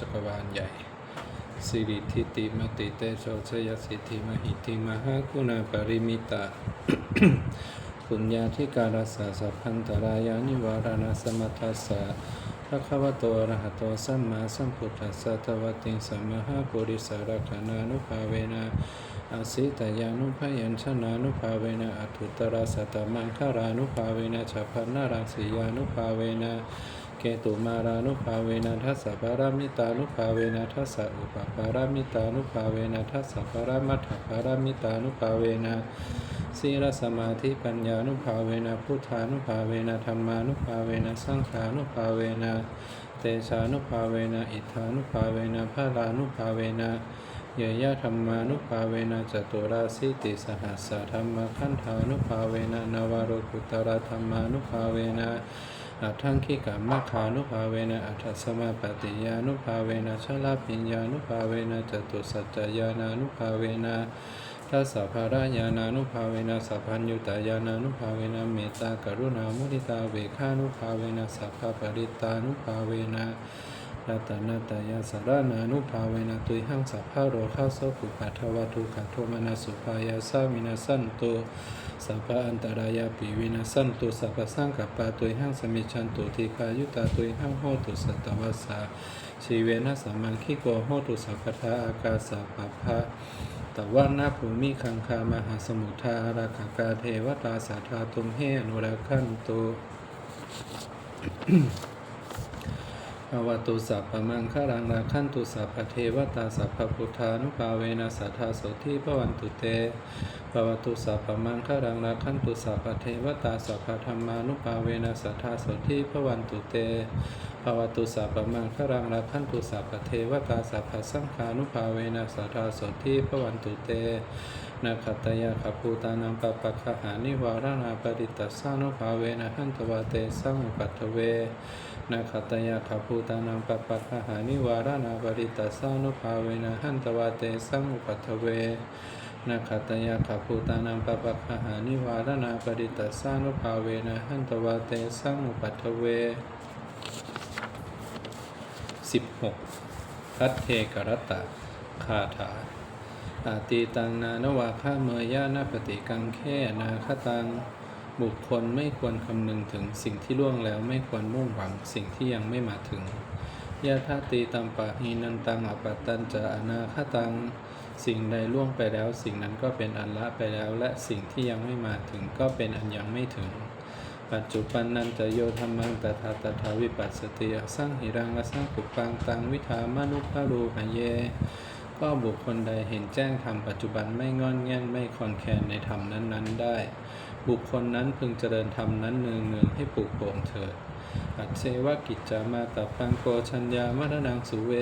จักรวาลใหญ่สิริทิติมติเตโชชยสิทธิมหิติมหากุณาปริมิตาปุญญาธิการัสสะสัพพันตรายานิวารณสมัทัสสะพระคัมโตอะระหะโตสัมมาสัมพุทธัสสะทวติงสัมมาหาปุริสารคณานุภาเวนะอาสิตยานุภยัญชนะนุภาเวนะอัตุตระสัตตมังคารานุภาเวนะฉัพพนารังสียานุภาเวนะ เกตุมารานุภาเวนะทัสสะปารามิตานุภาเวนะทัสสะอุปปารามิตานุภาเวนะทัสสะปารามัตถปารามิตานุภาเวนะศีลสมาธิปัญญานุภาเวนะพุทธานุภาเวนะธรรมานุภาเวนะสังขานุภาเวนะเตชานุภาเวนะอิทธานุภาเวนะพาลานุภาเวนะเยยะธรรมานุภาเวนะจตุราสิติสหัสสะธรรมขันธานุภาเวนะนวโรกุตระธรรมานุภาเวนะ อัตถังคิกามัคคานุภาเวนะอัตถสมาปฏิยานุภาเวนะชลาปิญญานุภาเวนะจตุสัจจญานานุภาเวนะทัสสะภาราญาณานุภาเวนะสัพพัญญุตายานานุภาเวนะเมตตากรุณามุทิตาเวขานุภาเวนะสัพพปริตานุภาเวนะ รัตนาตายาสารนานุภาเวนะตุยหังสัพพะโรข้าสกุปัทวทุขัทโทมนาสุภายาสามินาสันตุสัพพะอันตรายาปิวินาสันตุสัพพะสังกัปปะตุยหังสมิชันตุทิคายุตาตุยหังโหตุสัตตวัสาชีเวนะสัมมันคิโกโหตุสัพพทาอากาสัพพะตว่านาภูมิคังคามหาสมุทาราคากาเทวตาสาธาตุมเฮอนุรักขันตุ ภวตุสัพพมังคารังราคันตุสัพพเทวตาสัพพพุทธานุภาเวนะสัทธาโสทิภวันตุเตภวตุสัพพมังคารังราคันตุสัพพเทวตาสัพพธรรมานุภาเวนะสัทธาโสทิภวันตุเตภวตุสัพพมังคารังราคันตุสัพพเทวตาสัพพสังฆานุภาเวนะสัทธาโสทิภวันตุเต นาคตยาขภูตานังปะปะคหานิวารานาปริตัสสานุภาเวนะหันตวาเตสังุปัตเวนาคตยาขภูตานังปะปะคหานิวารานาปริตัสสานุภาเวนะหันตวาเตสังุปัตเวนาคตยาขภูตานังปะปะคหานิวารานาปริตัสสานุภาเวนะหันตวาเตสังุปัตเว 16. พัทเทกรตตะคาถา อาตีตังนานวาข้าเมยานาปฏิกังแค่นาคตัง บุคคลไม่ควรคำนึงถึงสิ่งที่ล่วงแล้วไม่ควรมุ่งหวังสิ่งที่ยังไม่มาถึงยาธาตีตัมปะหินันตังอปัตตันจะอนาคตัง สิ่งใดล่วงไปแล้ว สิ่งนั้นก็เป็นอันละไปแล้ว และสิ่งที่ยังไม่มาถึงก็เป็นอันยังไม่ถึง ปัจจุบันนันจะโยธรรมังตถาตถาวิปัสสติอสร้างหิรังอสร้างปุปังตังวิธามานุภารูหเย ก็บุคคลใดเห็นแจ้งธรรมปัจจุบันไม่งอนแง่นไม่คอนแคลนในธรรมนั้นๆ ได้ บุคคลนั้นพึงเจริญธรรมนั้นเนืองเนืองๆให้ปลูกโป่งเถิดอัจเชวกิจจามาตาปังโกชัญญามรนังสุเว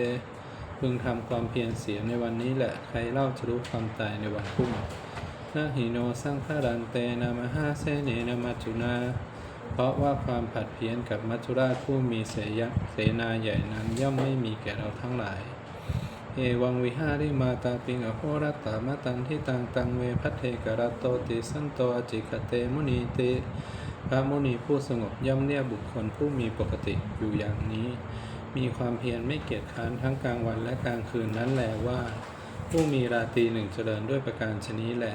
พึงทำความเพียรเสียในวันนี้แหละใครเล่าจะรู้ความตายในวันพรุ่งนาหิโนสร้างฆารันเตนามหาเสเนนามัจุนาเพราะว่าความผัดเพี้ยนกับมัจจุราชผู้มีเสยเสนาใหญ่นั้นย่อมไม่มีแก่เราทั้งหลาย เอวังวิหาริมาตาปิงอโหรัตตามตันทิตังตังเวพัทเทกรัตโตติสันโตอจิกเตมุนีติพระมุนีผู้สงบย่อมเรียกบุคคลผู้มีปกติอยู่อย่างนี้ มีความเพียรไม่เกียจค้านทั้งกลางวันและกลางคืนนั้นแหลว่า ผู้มีราตรีหนึ่งเจริญด้วยประการชนี้แหล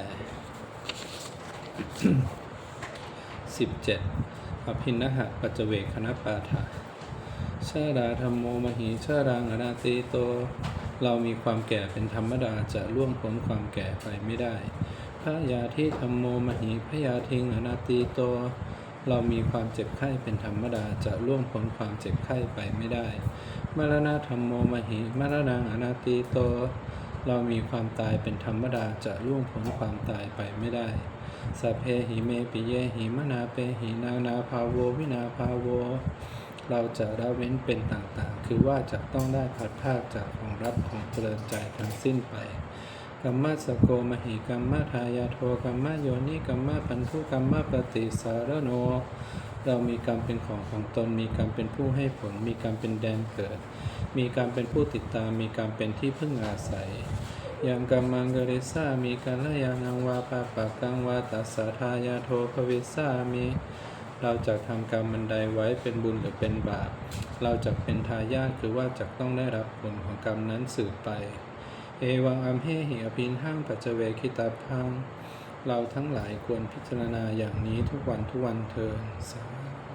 17. อภินหะปัจเวคคณปาฐาชาดาธรรมโมมหิชารังอนาติโต เรามีความแก่เป็นธรรมดาจะล่วงพ้นความแก่ไปไม่ได้พระยาที่ธรรมโมมหิพระยาทิงอนาติโต เรามีความเจ็บไข้เป็นธรรมดาจะล่วงพ้นความเจ็บไข้ไปไม่ได้ มรณะธรรมโมมหิมรณังอนาติโต เรามีความตายเป็นธรรมดาจะล่วงพ้นความตายไปไม่ได้สัพเพหิเมปิเยหิมนาเปหินานาภาโววินาภาโว เราจะละเว้นเป็นต่างๆ คือว่าจะต้องได้พัดภาคจากของรับของเจริญใจทั้งสิ้นไปกัมมะสโกมหิกัมมะทายาโทกัมมะโยนิกัมมะปันทุกัมมะปฏิสารโน เรามีกรรมเป็นของของตน มีกรรมเป็นผู้ให้ผล มีกรรมเป็นแดนเกิด มีกรรมเป็นผู้ติดตาม มีกรรมเป็นที่พึ่งอาศัยยังกัมมังกริสามีกัลยาณังวาปาปะกังวาตัสสะทายาโทภวิสามี เราจะทำกรรมบันไดไว้เป็นบุญหรือเป็นบาป เราจะเป็นทายาทคือว่าจะต้องได้รับผลของกรรมนั้นสืบไป เอวังอัมเหหิอภินห้างปัจเจเวคิตาพัง เราทั้งหลายควรพิจารณาอย่างนี้ทุกวันทุกวันเทินสาธุ